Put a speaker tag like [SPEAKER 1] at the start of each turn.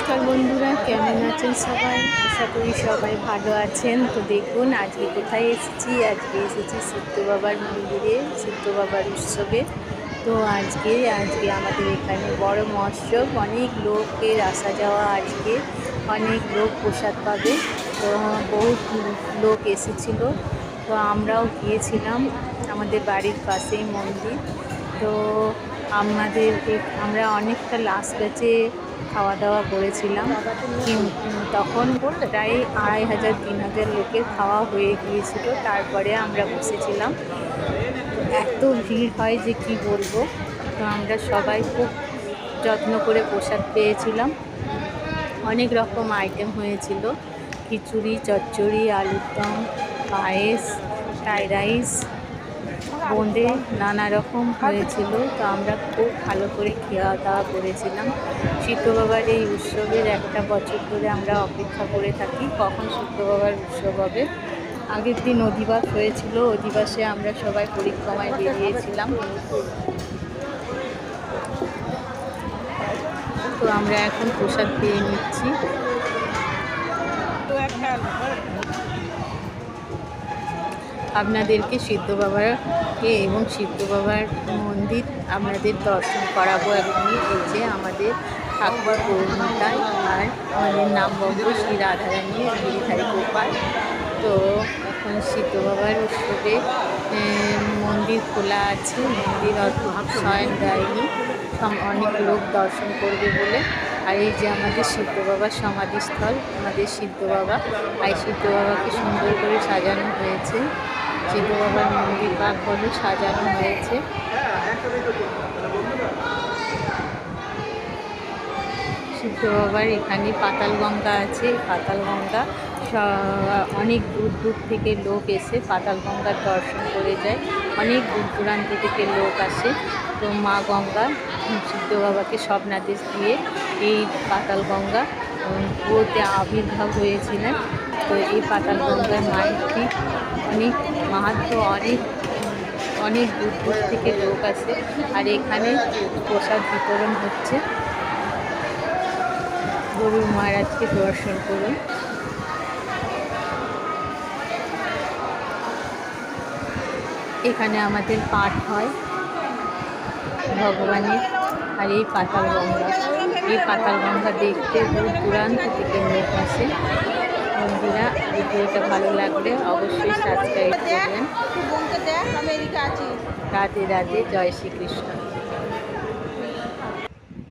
[SPEAKER 1] নমস্কার বন্ধুরা, কেমন আছেন সবাই? আশা করি সবাই ভালো আছেন। তো দেখুন, আজকে কোথায় এসেছি? আজকে এসেছি সিদ্ধ বাবার মন্দিরে সিদ্ধ বাবার উৎসবে। তো আজকে আজকে আমাদের এখানে বড় মহোৎসব। অনেক লোকের আসা যাওয়া আজকে। অনেক লোক প্রসাদ পাবে। তো বহুত লোক এসেছিল। তো আমরাও গিয়েছিলাম আমাদের বাড়ির পাশেই মন্দির। তো আমাদের আমরা অনেকটা লাস্ট ব্যাচে খাওয়া দাওয়া করেছিলাম তখন প্রায় আড়াই হাজার, তিন হাজার লোকের খাওয়া হয়ে গিয়েছিল। তারপরে আমরা বসেছিলাম। এত ভিড় হয় যে কি বলব? তো আমরা সবাই খুব যত্ন করে প্রসাদ পেয়েছিলাম। অনেক রকম আইটেম হয়েছিল। খিচুড়ি, চচ্চড়ি আলুর দম পায়েস, ফ্রাইড রাইস বোঁদে নানা রকম হয়েছিল, তো আমরা খুব ভালো করে খাওয়া দাওয়া করেছিলাম। সিদ্ধ বাবার এই উৎসবের একটা বছর ধরে আমরা অপেক্ষা করে থাকি, কখন সিদ্ধ বাবার উৎসব হবে। আগের দিন অধিবাস হয়েছিল, অধিবাসে আমরা সবাই পরিক্রমায় বেরিয়েছিলাম। তো আমরা এখন প্রসাদ পেয়ে নিচ্ছি। আপনাদেরকে সিদ্ধ বাবাকে এবং সিদ্ধ বাবার মন্দির আপনাদের দর্শন করাবো এখনই। এই যে আমাদের ঠাকুর পূর্ণিতায় আর আমাদের নাম বন্ধু শ্রী রাধারানী গিরিধারী গোপাল। তো এখন সিদ্ধ বাবার উৎসবে মন্দির খোলা আছে। মন্দির শয়ন দেয়নি। অনেক লোক দর্শন করবে বলে। আর এই যে আমাদের সিদ্ধ বাবার সমাধিস্থল, আমাদের সিদ্ধ বাবা। আর সিদ্ধ বাবাকে সুন্দর করে সাজানো হয়েছে। সিদ্ধ বাবার মন্দির বা হলো সাজানো হয়েছে। সিদ্ধ বাবার এখানে পাতাল গঙ্গা আছে। পাতাল গঙ্গা অনেক দূর দূর থেকে লোক এসে পাতাল গঙ্গার দর্শন করে যায়। অনেক দূর দূরান্ত থেকে লোক আসে। তো মা গঙ্গা সিদ্ধ বাবাকে স্বপ্নাদেশ দিয়ে এই পাতাল গঙ্গা পুরোতে আবির্ভাব হয়েছিলেন। তো এই পাতাল গঙ্গার মায়ের ঠিক অনেক মাহাত্ম, অনেক অনেক দূর দূর থেকে লোক আসে। আর এখানে প্রসাদ বিতরণ হচ্ছে। গরুর মহারাজকে দর্শন করুন। এখানে আমাদের পাঠ হয় ভগবানের, আর এই পাতাল গঙ্গা এই পাতাল গঙ্গা দেখতে দূর দূরান্ত থেকে লোক আসে। বন্ধুরা ভিডিওটা ভালো লাগলে অবশ্যই সাবস্ক্রাইব করবেন। রাধে রাধে জয় শ্রীকৃষ্ণ।